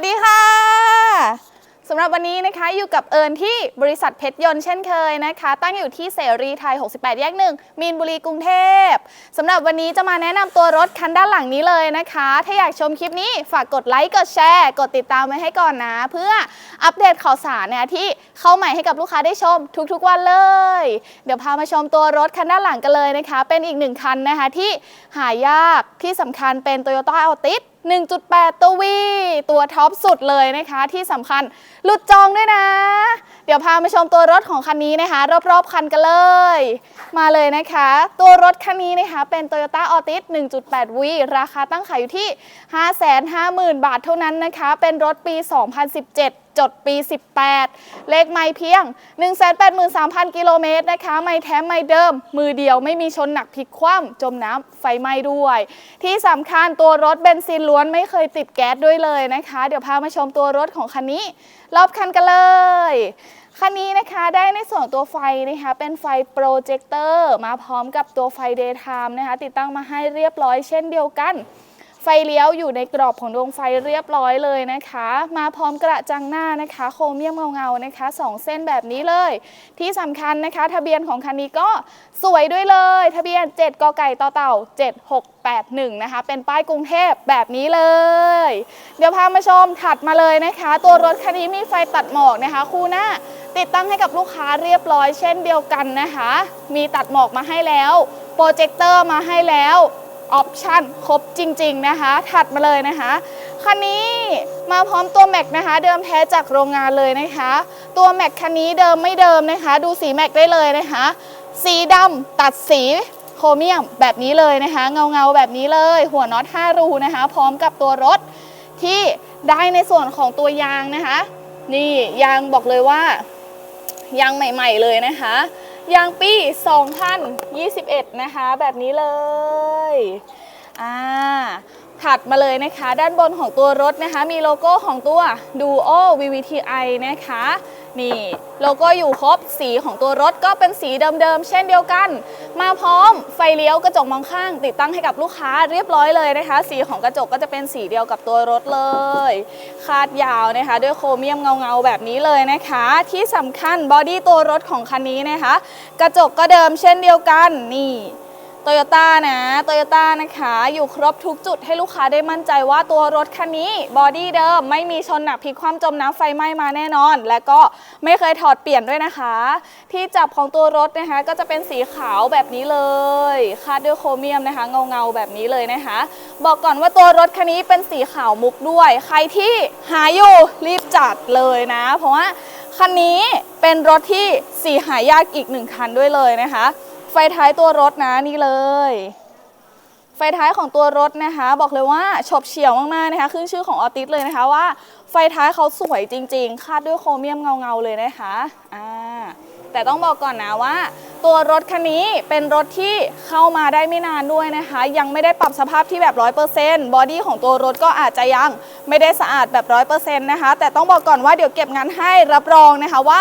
วัสดีค่ะสำหรับวันนี้นะคะอยู่กับเอิญที่บริษัทเพชรยนต์เช่นเคยนะคะ ตั้งอยู่ที่เสรีไทย 68 แยกหนึ่งมีนบุรีกรุงเทพสำหรับวันนี้จะมาแนะนำตัวรถคันด้านหลังนี้เลยนะคะ ถ้าอยากชมคลิปนี้ฝากกดไลค์กดแชร์ กดติดตามไว้ให้ก่อนนะ เพื่ออัปเดตข่าวสารเนี่ยที่เข้าใหม่ให้กับลูกค้าได้ชมทุกๆวันเลย เดี๋ยวพามาชมตัวรถคันด้านหลังกันเลยนะคะ เป็นอีกหนึ่งคันนะคะที่หายากที่สำคัญเป็น Toyota Altis 1.8 ตัววี ตัวท็อปสุดเลยนะคะ ที่สำคัญหลุดจองด้วยนะ เดี๋ยวพามาชมตัวรถของคันนี้นะคะ รอบๆ คันกันเลย มาเลยนะคะ ตัวรถคันนี้นะคะเป็น Toyota Altis 1.8 V ราคาตั้งขายอยู่ที่ 550,000 บาทเท่านั้นนะคะ เป็นรถปี 2017 จดปี 18 เลขไม่เพียง 183,000 กิโลเมตรนะคะ ไม่แท้ไม่เดิม มือเดียวไม่มีชนหนักพลิกคว่ำจมน้ำไฟไหม้ด้วย ที่สำคัญตัวรถเบนซินล้วนไม่เคยติดแก๊สด้วยเลยนะคะ เดี๋ยวพามาชมตัวรถของคันนี้ รอบคันกันเลยคันนี้นะคะได้ในส่วนตัวไฟนะคะเป็นไฟโปรเจคเตอร์มาพร้อมกับตัวไฟ Daytime นะคะติดตั้งมาให้เรียบร้อยเช่นเดียวกัน ไฟเลี้ยวอยู่ในกรอบของดวงไฟเรียบร้อยเลยนะคะ มาพร้อมกระจังหน้านะคะ โครเมียมเงาๆนะคะสองเส้นแบบนี้เลย ที่สำคัญนะคะ ทะเบียนของคันนี้ก็สวยด้วยเลย ทะเบียน 7กไก่ต่อเต่า 7681 นะคะ เป็นป้ายกรุงเทพแบบนี้เลย เดี๋ยวพามาชมถัดมาเลยนะคะ ตัวรถคันนี้มีไฟตัดหมอกนะคะ คู่หน้าติดตั้งให้กับลูกค้าเรียบร้อยเช่นเดียวกันนะคะ มีตัดหมอกมาให้แล้ว โปรเจคเตอร์มาให้แล้ว ออปชันครบจริง ๆนะคะ ถัดมาเลยนะคะคันนี้มาพร้อมตัวแม็กนะคะ เดิมแท้จากโรงงานเลยนะคะ ตัวแม็กคันนี้เดิมไม่เดิมนะคะ ดูสีแม็กได้เลยนะคะ สีดำตัดสีโครเมียมแบบนี้เลยนะคะ เงาเงาๆแบบนี้เลย หัวน็อต5รูนะคะ พร้อมกับตัวรถที่ได้ในส่วนของตัวยางนะคะ นี่ยางบอกเลยว่า ยางใหม่ ๆเลยนะคะ ยางปี 2021 นะคะ แบบนี้เลย อ่า ถัดมาเลยนะคะ ด้านบนของตัวรถนะคะ มีโลโก้ของตัว Duo VVTi นะคะ นี่โลโก้อยู่ครบสีของตัวรถก็เป็นสีเดิมๆ เช่นเดียวกัน มาพร้อมไฟเลี้ยวกระจกมองข้าง ติดตั้งให้กับลูกค้าเรียบร้อยเลยนะคะ สีของกระจกก็จะเป็นสีเดียวกับตัวรถเลย คาดยาวนะคะ ด้วยโครเมียมเงาๆ แบบนี้เลยนะคะ ที่สำคัญบอดี้ตัวรถของคันนี้นะคะ กระจกก็เดิมเช่นเดียวกันนี่ โตโยต้านะโตโยต้านะคะ อยู่ครบทุกจุดให้ลูกค้าได้มั่นใจว่าตัวรถคันนี้บอดี้เดิมไม่มีชนหนักพลิกคว่ำจมน้ำไฟไหม้มาแน่นอน และก็ไม่เคยถอดเปลี่ยนด้วยนะคะ ที่จับของตัวรถนะคะ ก็จะเป็นสีขาวแบบนี้เลย คาดด้วยโครเมียมนะคะ เงาเงาๆแบบนี้เลยนะคะ บอกก่อนว่าตัวรถคันนี้เป็นสีขาวมุกด้วย ใครที่หาอยู่รีบจัดเลยนะ เพราะว่าคันนี้เป็นรถที่สีหายากอีกหนึ่งคันด้วยเลยนะคะ ฟท้ายตัวรถนะนี่เลย ไฟท้ายของตัวรถนะคะ บอกเลยว่าฉบเฉี่ยวมากๆนะคะ ขึ้นชื่อของออติสเลยนะคะว่า ไฟท้ายเขาสวยจริง ๆ คาดด้วยโครเมียมเงาๆเลยนะคะอ่าแต่ต้องบอกก่อนนะว่า ตัวรถคันนี้เป็นรถที่เข้ามาได้ไม่นานด้วยนะคะ ยังไม่ได้ปรับสภาพที่แบบ 100%บอดี้ของตัวรถก็อาจจะยังไม่ได้สะอาดแบบ 100%นะคะ แต่ต้องบอกก่อนว่าเดี๋ยวเก็บงานให้รับรองนะคะว่า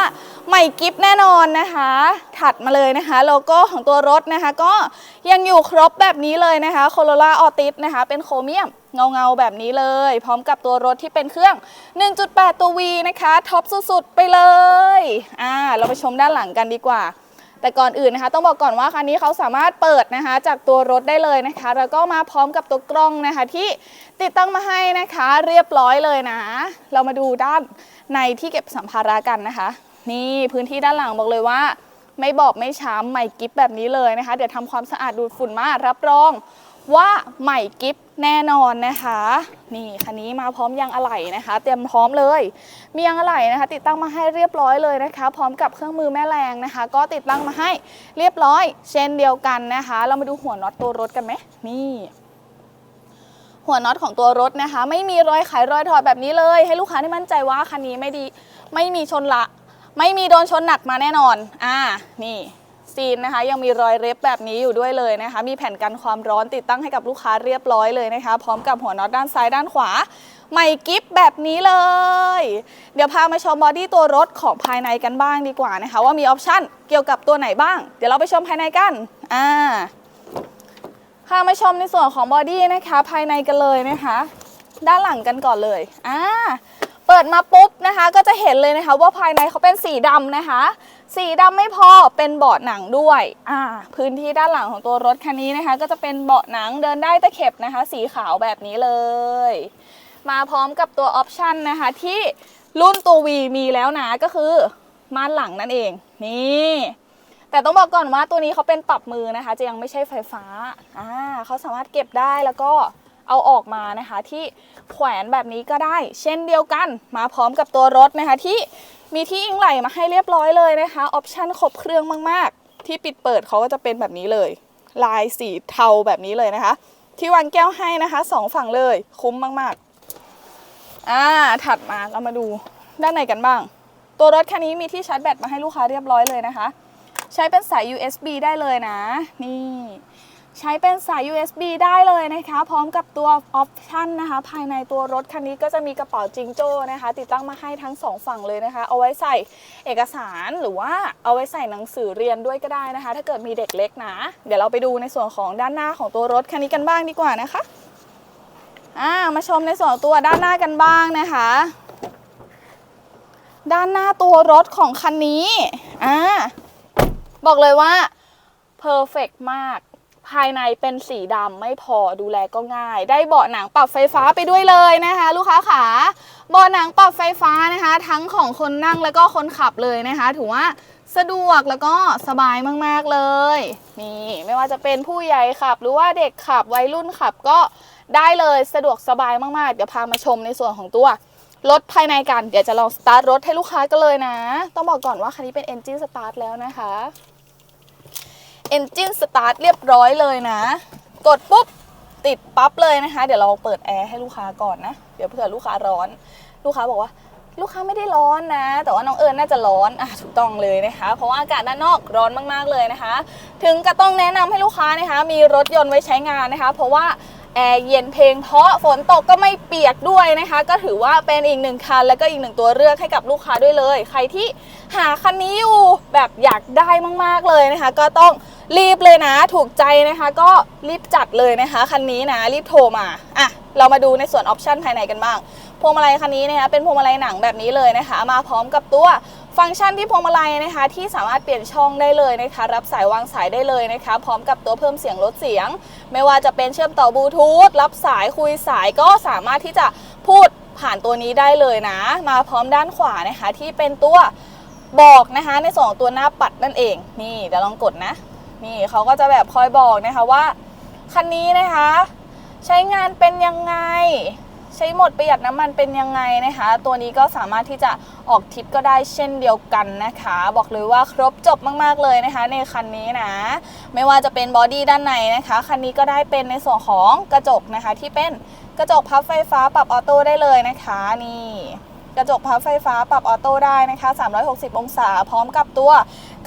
ใหม่กิฟแน่นอนนะคะ ถัดมาเลยนะคะโลโก้ของตัวรถนะคะ ก็ยังอยู่ครบแบบนี้เลยนะคะ Corolla Altis นะคะ เป็นโครเมียมเงาเงาๆแบบนี้เลย พร้อมกับตัวรถที่เป็นเครื่อง 1.8 ตัว V นะคะท็อปสุดๆ ไปเลยอ่าเราไปชมด้านหลังกันดีกว่าแต่ก่อนอื่นนะคะ ต้องบอกก่อนว่าคันนี้เขาสามารถเปิดนะคะ จากตัวรถได้เลยนะคะ แล้วก็มาพร้อมกับตัวกล้องนะคะ ที่ติดตั้งมาให้นะคะ เรียบร้อยเลยนะ เรามาดูด้านในที่เก็บสัมภาระกันนะคะ นี่พื้นที่ด้านหลังบอกเลยว่า ไม่บอกไม่ช้ำใหม่กิฟแบบนี้เลยนะคะ เดี๋ยวทำความสะอาดดูดฝุ่นมารับรองว่าใหม่กิฟแน่นอนนะคะ นี่คันนี้มาพร้อมยางอะไหล่นะคะ เตรียมพร้อมเลย มียางอะไหล่นะคะ ติดตั้งมาให้เรียบร้อยเลยนะคะ พร้อมกับเครื่องมือแม่แรงนะคะ ก็ติดตั้งมาให้เรียบร้อย เช่นเดียวกันนะคะ เรามาดูหัวน็อตตัวรถกันไหมนี่ หัวน็อตของตัวรถนะคะ ไม่มีรอยไขรอยถอดแบบนี้เลย ให้ลูกค้าได้มั่นใจว่าคันนี้ไม่ดีไม่มีชนละ ไม่มีโดนชนหนักมาแน่นอน อ่า นี่ซีนนะคะยังมีรอยเร็บแบบนี้อยู่ด้วยเลยนะคะ มีแผ่นกันความร้อนติดตั้งให้กับลูกค้าเรียบร้อยเลยนะคะ พร้อมกับหัวน็อตด้านซ้ายด้านขวาใหม่กิฟแบบนี้เลย เดี๋ยวพามาชมบอดี้ตัวรถของภายในกันบ้างดีกว่านะคะ ว่ามีออปชั่นเกี่ยวกับตัวไหนบ้าง เดี๋ยวเราไปชมภายในกัน อ่าพามาชมในส่วนของบอดี้นะคะ ภายในกันเลยนะคะ ด้านหลังกันก่อนเลย อ่า เปิดมาปุ๊บนะคะ ก็จะเห็นเลยนะคะ ว่าภายในเขาเป็นสีดำนะคะ สีดำไม่พอเป็นเบาะหนังด้วยอ่าพื้นที่ด้านหลังของตัวรถคันนี้นะคะ ก็จะเป็นเบาะหนังเดินได้ตะเข็บนะคะ สีขาวแบบนี้เลย มาพร้อมกับตัวออปชันนะคะที่รุ่นตัว V มีแล้วนะก็คือม่านหลังนั่นเองนี่แต่ต้องบอกก่อนว่าตัวนี้เขาเป็นปรับมือนะคะ จะยังไม่ใช่ไฟฟ้าอ่าเขาสามารถเก็บได้แล้วก็ เอาออกมานะคะ ที่แขวนแบบนี้ก็ได้ เช่นเดียวกันมาพร้อมกับตัวรถนะคะ ที่มีที่อิงไหลมาให้เรียบร้อยเลยนะคะออปชันครบเครื่องมากๆ ที่ปิดเปิดเขาก็จะเป็นแบบนี้เลย ลายสีเทาแบบนี้เลยนะคะ ที่วางแก้วให้นะคะสองฝั่งเลยคุ้มมากๆอ่าถัดมาเรามาดูด้านในกันบ้าง ตัวรถคันนี้มีที่ชาร์จแบตมาให้ลูกค้าเรียบร้อยเลยนะคะ ใช้เป็นสาย USB ได้เลยนะ นี่ ใช้เป็นสาย USB ได้เลยนะคะ พร้อมกับตัวออปชั่นนะคะ ภายในตัวรถคันนี้ก็จะมีกระเป๋าจิงโจ้นะคะ ติดตั้งมาให้ทั้งสองฝั่งเลยนะคะ เอาไว้ใส่เอกสารหรือว่าเอาไว้ใส่หนังสือเรียนด้วยก็ได้นะคะ ถ้าเกิดมีเด็กเล็กนะ เดี๋ยวเราไปดูในส่วนของด้านหน้าของตัวรถคันนี้กันบ้างดีกว่านะคะอ่ามาชมในส่วนตัวด้านหน้ากันบ้างนะคะ ด้านหน้าตัวรถของคันนี้อ่าบอกเลยว่าเพอร์เฟกมาก ภายในเป็นสีดำไม่พอดูแลก็ง่าย ได้เบาะหนังปรับไฟฟ้าไปด้วยเลยนะคะ ลูกค้าขาเบาะหนังปรับไฟฟ้านะคะ ทั้งของคนนั่งแล้วก็คนขับเลยนะคะถือว่าสะดวกแล้วก็สบายมาก ๆ เลย นี่ไม่ว่าจะเป็นผู้ใหญ่ขับ หรือว่าเด็กขับวัยรุ่นขับก็ได้เลยสะดวกสบายมาก ๆ เดี๋ยวพามาชมในส่วนของตัวรถภายในกัน เดี๋ยวจะลองสตาร์ทรถให้ลูกค้ากันเลยนะ ต้องบอกก่อนว่าคันนี้เป็น Engine Start แล้วนะคะ Engine Start เรียบร้อยเลยนะ กดปุ๊บติดปั๊บเลยนะคะ เดี๋ยวเราเปิดแอร์ให้ลูกค้าก่อนนะ เดี๋ยวเผื่อลูกค้าร้อน ลูกค้าบอกว่า ลูกค้าไม่ได้ร้อนนะ แต่ว่าน้องเอิญน่าจะร้อนอะถูกต้องเลยนะคะ เพราะว่าอากาศด้านนอกร้อนมากๆเลยนะคะ ถึงก็ต้องแนะนำให้ลูกค้านะคะ มีรถยนต์ไว้ใช้งานนะคะ เพราะว่าแอร์เย็นเพลงเพราะฝนตกก็ไม่เปียกด้วยนะคะ ก็ถือว่าเป็นอีกหนึ่งคัน แล้วก็อีกหนึ่งตัวเลือกให้กับลูกค้าด้วยเลย ใครที่หาคันนี้อยู่แบบอยากได้มากๆเลยนะคะ ก็ต้อง รีบเลยนะ ถูกใจนะคะก็รีบจัดเลยนะคะคันนี้นะรีบโทรมาอะเรามาดูในส่วนออปชันภายในกันบ้างพวงมาลัยคันนี้นะคะเป็นพวงมาลัยหนังแบบนี้เลยนะคะ มาพร้อมกับตัวฟังก์ชันที่พวงมาลัยนะคะ ที่สามารถเปลี่ยนช่องได้เลยนะคะ รับสายวางสายได้เลยนะคะ พร้อมกับตัวเพิ่มเสียงลดเสียง ไม่ว่าจะเป็นเชื่อมต่อบลูทูธรับสายคุยสายก็สามารถที่จะพูดผ่านตัวนี้ได้เลยนะ มาพร้อมด้านขวานะคะที่เป็นตัวบอกนะคะในส่วนของตัวหน้าปัดนั่นเอง นี่เดี๋ยวลองกดนะ นี่เขาก็จะแบบคอยบอกนะคะว่าคันนี้นะคะ ใช้งานเป็นยังไง ใช้หมดประหยัดน้ำมันเป็นยังไงนะคะ ตัวนี้ก็สามารถที่จะออกทริปก็ได้เช่นเดียวกันนะคะ บอกเลยว่าครบจบมากๆเลยนะคะ ในคันนี้นะ ไม่ว่าจะเป็นบอดี้ด้านในนะคะ คันนี้ก็ได้เป็นในส่วนของกระจกนะคะ ที่เป็นกระจกพับไฟฟ้าปรับออโต้ได้เลยนะคะนี่กระจกพับไฟฟ้าปรับออโต้ได้นะคะ 360 องศา พร้อมกับตัว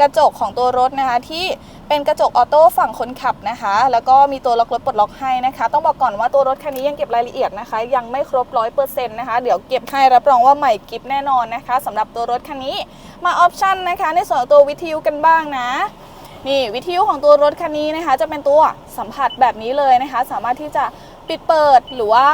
กระจกของตัวรถนะคะที่ เป็นกระจกออโต้ฝั่งคนขับนะคะ แล้วก็มีตัวล็อกรถปลดล็อกให้นะคะ ต้องบอกก่อนว่าตัวรถคันนี้ยังเก็บรายละเอียดนะคะ ยังไม่ครบ100%นต์นะคะ เดี๋ยวเก็บให้รับรองว่าใหม่กิฟแน่นอนนะคะสำหรับตัวรถคันนี้ มาออปชันนะคะ ในส่วนตัววิทยุกันบ้างนะนี่วิทยุของตัวรถคันนี้นะคะ จะเป็นตัวสัมผัสแบบนี้เลยนะคะ สามารถที่จะปิดเปิดหรือว่า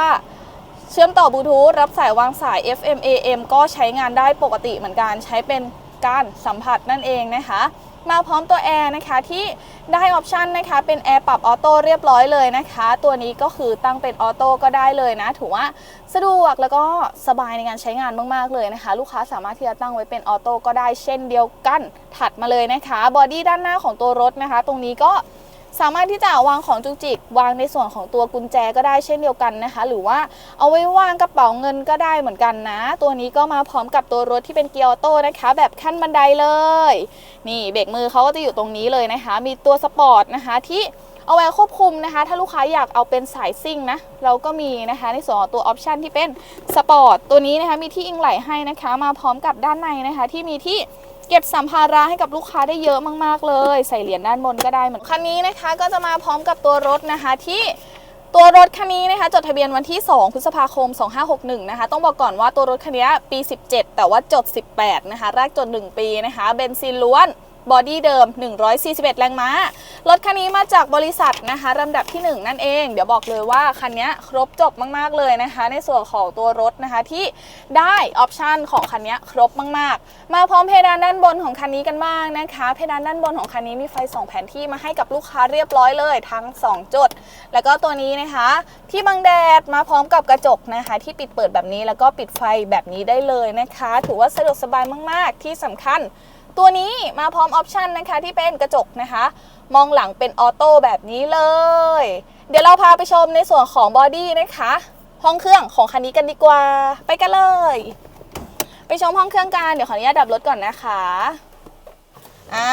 เชื่อมต่อบลูทูธรับสายวางสาย FM AM ก็ใช้งานได้ปกติเหมือนกันใช้เป็นการสัมผัสนั่นเองนะคะ มาพร้อมตัวแอร์นะคะที่ได้ออปชันนะคะเป็นแอร์ปรับออโต้เรียบร้อยเลยนะคะ ตัวนี้ก็คือตั้งเป็นออโต้ก็ได้เลยนะ ถือว่าสะดวกแล้วก็สบายในการใช้งานมากๆเลยนะคะ ลูกค้าสามารถที่จะตั้งไว้เป็นออโต้ก็ได้เช่นเดียวกันถัดมาเลยนะคะบอดี้ด้านหน้าของตัวรถนะคะ ตรงนี้ก็ สามารถที่จะวางของจุกจิก วางในส่วนของตัวกุญแจก็ได้เช่นเดียวกันนะคะ หรือว่าเอาไว้วางกระเป๋าเงินก็ได้เหมือนกันนะ ตัวนี้ก็มาพร้อมกับตัวรถที่เป็นเกียร์ออโต้นะคะ แบบขั้นบันไดเลย นี่เบรกมือเขาก็จะอยู่ตรงนี้เลยนะคะ มีตัวสปอร์ตนะคะที่เอาไว้ควบคุมนะคะ ถ้าลูกค้าอยากเอาเป็นสายซิ่งนะ เราก็มีนะคะ ในส่วนของตัวออปชันที่เป็นสปอร์ตตัวนี้นะคะ มีที่อิงไหลให้นะคะ มาพร้อมกับด้านในนะคะ ที่มีที่ เก็บสัมภาระให้กับลูกค้าได้เยอะมากๆเลย ใส่เหรียญด้านบนก็ได้เหมือนคันนี้นะคะ ก็จะมาพร้อมกับตัวรถนะคะที่ตัวรถคันนี้นะคะจดทะเบียนวันที่ 2 พฤษภาคม 2561 นะคะ ต้องบอกก่อนว่าตัวรถคันนี้ปี 17 แต่ว่าจด 18 นะคะ แรกจด 1 ปีนะคะ เบนซินล้วน บอดี้เดิม 141 แรงม้า รถคันนี้มาจากบริษัทนะคะลำดับที่ 1 นั่นเอง เดี๋ยวบอกเลยว่าคันนี้ครบจบมากๆเลยนะคะ ในส่วนของตัวรถนะคะที่ได้ออปชันของคันนี้ครบมากๆ มาพร้อมเพดานด้านบนของคันนี้กันบ้างนะคะ เพดานด้านบนของคันนี้มีไฟสองแผนที่มาให้กับลูกค้าเรียบร้อยเลยทั้ง 2 จุด แล้วก็ตัวนี้นะคะ ที่บังแดดมาพร้อมกับกระจกนะคะ ที่ปิดเปิดแบบนี้แล้วก็ปิดไฟแบบนี้ได้เลยนะคะ ถือว่าสะดวกสบายมาก ๆ ที่สำคัญ ตัวนี้มาพร้อมออปชันนะคะที่เป็นกระจกนะคะ มองหลังเป็นออโต้แบบนี้เลย เดี๋ยวเราพาไปชมในส่วนของบอดี้นะคะ ห้องเครื่องของคันนี้กันดีกว่า ไปกันเลย ไปชมห้องเครื่องกัน เดี๋ยวขออนุญาตดับรถก่อนนะคะอ่า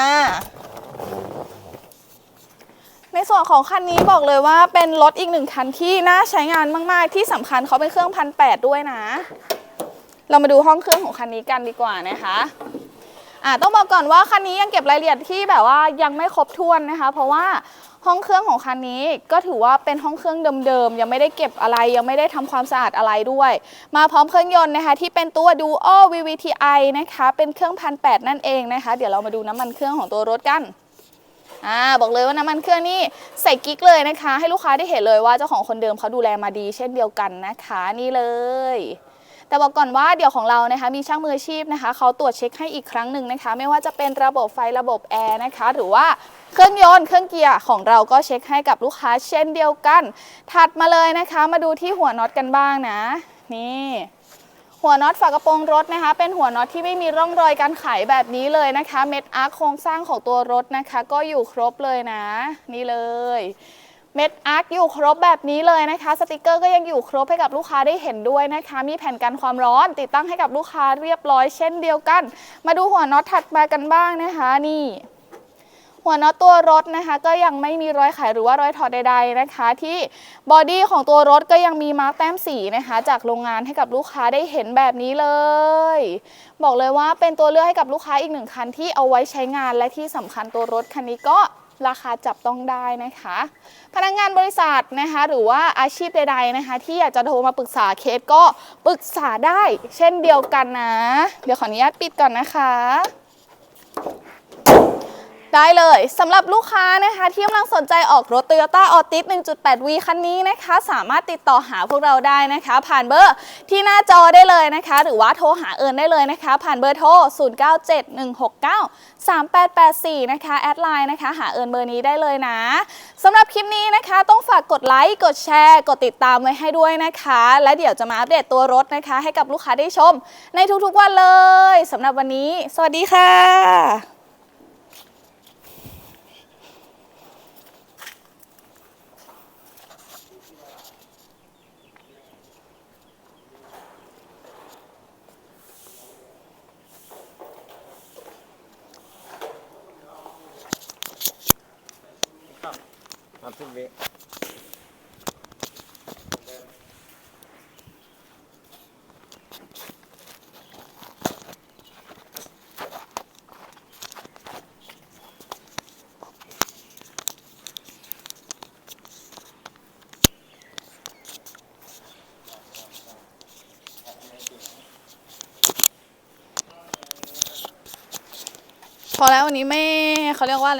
ในส่วนของคันนี้บอกเลยว่าเป็นรถอีกหนึ่งคันที่น่าใช้งานมากๆ ที่สำคัญเขาเป็นเครื่องพันแปดด้วยนะ เรามาดูห้องเครื่องของคันนี้กันดีกว่านะคะ อ่าต้องบอกก่อนว่าคันนี้ยังเก็บรายละเอียดที่แบบว่ายังไม่ครบถ้วนนะคะ เพราะว่าห้องเครื่องของคันนี้ก็ถือว่าเป็นห้องเครื่องเดิมๆ ยังไม่ได้เก็บอะไรยังไม่ได้ทำความสะอาดอะไรด้วย มาพร้อมเครื่องยนต์นะคะที่เป็นตัว Duo VVTi นะคะเป็นเครื่องพันแนั่นเองนะคะ เดี๋ยวเรามาดูน้ำมันเครื่องของตัวรถกันอ่าบอกเลยว่าน้ำมันเครื่องนี่ใส่กิ๊กเลยนะคะ ให้ลูกค้าได้เห็นเลยว่าเจ้าของคนเดิมเขาดูแลมาดี เช่นเดียวกันนะคะ นี่เลย แต่บอกก่อนว่าเดี๋ยวของเรานะคะมีช่างมืออาชีพนะคะเขาตรวจเช็คให้อีกครั้งหนึ่งนะคะ ไม่ว่าจะเป็นระบบไฟระบบแอร์นะคะ หรือว่าเครื่องยนต์เครื่องเกียร์ของเราก็เช็คให้กับลูกค้าเช่นเดียวกัน ถัดมาเลยนะคะ มาดูที่หัวน็อตกันบ้างนะ นี่หัวน็อตฝากระโปรงรถนะคะ เป็นหัวน็อตที่ไม่มีร่องรอยการไขแบบนี้เลยนะคะ เม็ดอาร์คโครงสร้างของตัวรถนะคะ ก็อยู่ครบเลยนะ นี่เลย เม็ดอาร์คอยู่ครบแบบนี้เลยนะคะ สติกเกอร์ก็ยังอยู่ครบให้กับลูกค้าได้เห็นด้วยนะคะ มีแผ่นกันความร้อนติดตั้งให้กับลูกค้าเรียบร้อยเช่นเดียวกัน มาดูหัวน็อตถัดมากันบ้างนะคะนี่หัวน็อตตัวรถนะคะก็ยังไม่มีรอยไขหรือว่ารอยถอดใด ๆนะคะ ที่บอดี้ของตัวรถก็ยังมีมาร์กแต้มสีนะคะ จากโรงงานให้กับลูกค้าได้เห็นแบบนี้เลย บอกเลยว่าเป็นตัวเลือกให้กับลูกค้าอีกหนึ่งคันที่เอาไว้ใช้งานและที่สำคัญตัวรถคันนี้ก็ ราคาจับต้องได้นะคะ พนักงานบริษัทนะคะ หรือว่าอาชีพใดๆนะคะ ที่อยากจะโทรมาปรึกษาเคสก็ปรึกษาได้ เช่นเดียวกันนะ เดี๋ยวขออนุญาตปิดก่อนนะคะ ได้เลยสำหรับลูกค้านะคะที่กำลังสนใจออกรถ Toyota Altis 1.8V คันนี้นะคะ สามารถติดต่อหาพวกเราได้นะคะ ผ่านเบอร์ที่หน้าจอได้เลยนะคะ หรือว่าโทรหาเอิญได้เลยนะคะ ผ่านเบอร์โทร 0971693884 นะคะแอดไลน์นะคะ หาเอิญเบอร์นี้ได้เลยนะสำหรับคลิปนี้นะคะต้องฝากกดไลค์กดแชร์ กดติดตามไว้ให้ด้วยนะคะ และเดี๋ยวจะมาอัปเดตตัวรถนะคะ ให้กับลูกค้าได้ชม ในทุกๆวันเลยสำหรับวันนี้ สวัสดีค่ะ พอแล้ววันนี้ไม่เขาเรียกว่าอะไร